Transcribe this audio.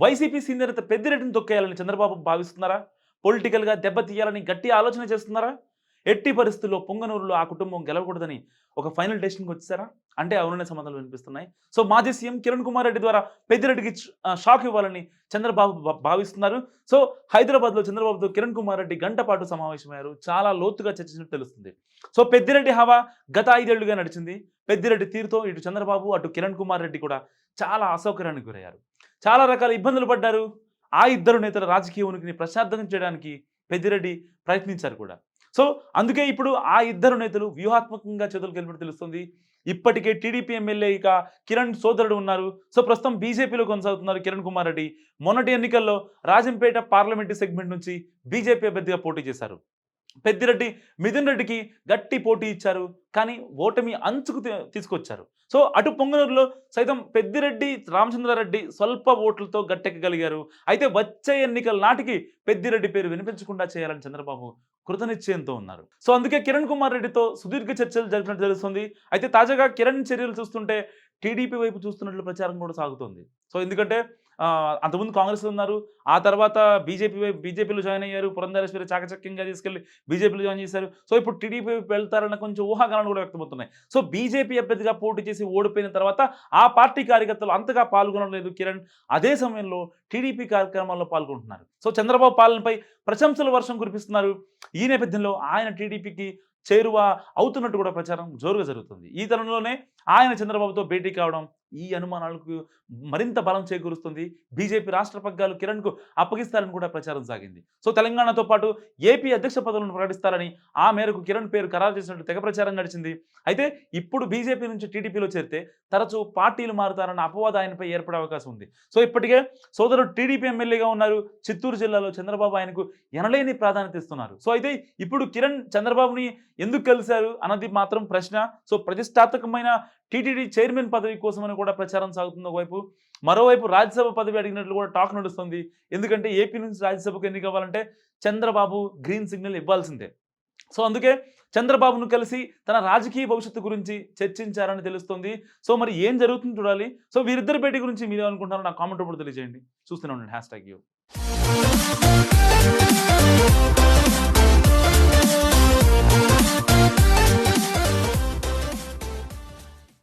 YCP senior పెద్దిరెడ్డిని తొక్కేయాలని చంద్రబాబు భావిస్తున్నారా? పొలిటికల్గా దెబ్బతీయాలని గట్టి ఆలోచన చేస్తున్నారా? ఎట్టి పరిస్థితుల్లో పొంగనూరులో ఆ కుటుంబం గెలవకూడదని ఒక ఫైనల్ డెసిషన్కి వచ్చారా అంటే అవుననే సంబంధాలు వినిపిస్తున్నాయి. సో మాజీ సీఎం కిరణ్ కుమార్ రెడ్డి ద్వారా పెద్దిరెడ్డికి షాక్ ఇవ్వాలని చంద్రబాబు భా- భావిస్తున్నారు. సో హైదరాబాద్లో చంద్రబాబుతో కిరణ్ కుమార్ రెడ్డి గంట పాటు సమావేశమయ్యారు. చాలా లోతుగా చర్చించినట్టు తెలుస్తుంది. సో పెద్దిరెడ్డి హవా గత ఐదేళ్ళుగా నడిచింది. పెద్దిరెడ్డి తీరుతో ఇటు చంద్రబాబు అటు కిరణ్ కుమార్ రెడ్డి కూడా చాలా అసౌకర్యానికి గురయ్యారు. చాలా రకాల ఇబ్బందులు పడ్డారు. ఆ ఇద్దరు నేతల రాజకీయ ఉనికిని ప్రశాంతం చేయడానికి పెద్దిరెడ్డి ప్రయత్నించారు కూడా. సో అందుకే ఇప్పుడు ఆ ఇద్దరు నేతలు వ్యూహాత్మకంగా చేతులు కలిపినట్టు తెలుస్తుంది. ఇప్పటికే టీడీపీ ఎమ్మెల్యే ఇక కిరణ్ సోదరుడు ఉన్నారు. సో ప్రస్తుతం బీజేపీలో కొనసాగుతున్నారు కిరణ్ కుమార్ రెడ్డి. మొన్నటి ఎన్నికల్లో రాజంపేట పార్లమెంటు సెగ్మెంట్ నుంచి బీజేపీ అభ్యర్థిగా పోటీ చేశారు. పెద్దిరెడ్డి మిథున్ రెడ్డికి గట్టి పోటీ ఇచ్చారు. కానీ ఓటమి అంచుకు తీసుకొచ్చారు. సో అటు పొంగనూరులో సైతం పెద్దిరెడ్డి రామచంద్రారెడ్డి స్వల్ప ఓట్లతో గట్టెక్కగలిగారు. అయితే వచ్చే ఎన్నికల నాటికి పెద్దిరెడ్డి పేరు వినిపించకుండా చేయాలని చంద్రబాబు కృతనిశ్చయంతో ఉన్నారు. సో అందుకే కిరణ్ కుమార్ రెడ్డితో సుదీర్ఘ చర్చలు జరిపినట్టు తెలుస్తుంది. అయితే తాజాగా కిరణ్ చర్యలు చూస్తుంటే టీడీపీ వైపు చూస్తున్నట్లు ప్రచారం కూడా సాగుతోంది. సో ఎందుకంటే అంతకుముందు కాంగ్రెస్ ఉన్నారు. ఆ తర్వాత బీజేపీ బీజేపీలో జాయిన్ అయ్యారు. పురంధరేశ్వరి చాకచక్యంగా తీసుకెళ్ళి బీజేపీలో జాయిన్ చేశారు. సో ఇప్పుడు టీడీపీ వెళ్తారన్న కొంచెం ఊహాగానాలు కూడా వ్యక్తమవుతున్నాయి. సో బీజేపీ అభ్యర్థిగా పోటీ చేసి ఓడిపోయిన తర్వాత ఆ పార్టీ కార్యకర్తలు అంతగా పాల్గొనడం లేదు కిరణ్. అదే సమయంలో టీడీపీ కార్యక్రమాల్లో పాల్గొంటున్నారు. సో చంద్రబాబు పాలనపై ప్రశంసల వర్షం కురిపిస్తున్నారు. ఈ నేపథ్యంలో ఆయన టీడీపీకి చేరువ అవుతున్నట్టు కూడా ప్రచారం జోరుగా జరుగుతుంది. ఈ తరుణంలోనే ఆయన చంద్రబాబుతో భేటీ కావడం ఈ అనుమానాలకు మరింత బలం చేకూరుస్తుంది. బీజేపీ రాష్ట్ర పగ్గాలు కిరణ్కు అప్పగిస్తారని కూడా ప్రచారం సాగింది. సో తెలంగాణతో పాటు ఏపీ అధ్యక్ష పదవులను ప్రకటిస్తారని ఆ మేరకు కిరణ్ పేరు ఖరారు చేసినట్టు తెగ ప్రచారం నడిచింది. అయితే ఇప్పుడు బీజేపీ నుంచి టీడీపీలో చేరితే తరచూ పార్టీలు మారుతారన్న అపవాద ఆయనపై ఏర్పడే అవకాశం ఉంది. సో ఇప్పటికే సోదరుడు టీడీపీ ఎమ్మెల్యేగా ఉన్నారు. చిత్తూరు జిల్లాలో చంద్రబాబు ఆయనకు ఎనలేని ప్రాధాన్యత ఇస్తున్నారు. సో అయితే ఇప్పుడు కిరణ్ చంద్రబాబుని ఎందుకు కలిశారు అన్నది మాత్రం ప్రశ్న. సో ప్రతిష్టాత్మకమైన టీటీడీ చైర్మన్ పదవి కోసమని కూడా ప్రచారం సాగుతుంది ఒకవైపు. మరోవైపు రాజ్యసభ పదవి అడిగినట్లు కూడా టాక్ నడుస్తుంది. ఎందుకంటే ఏపీ నుంచి రాజ్యసభకు ఎన్నిక అవ్వాలంటే చంద్రబాబు గ్రీన్ సిగ్నల్ ఇవ్వాల్సిందే. సో అందుకే చంద్రబాబును కలిసి తన రాజకీయ భవిష్యత్తు గురించి చర్చించారని తెలుస్తుంది. సో మరి ఏం జరుగుతుంది చూడాలి. సో వీరిద్దరి భేటీ గురించి మీరు అనుకుంటున్నారో నా కామెంట్ రూపంలో తెలియజేయండి. చూస్తూనే ఉండండి. Hash tag U.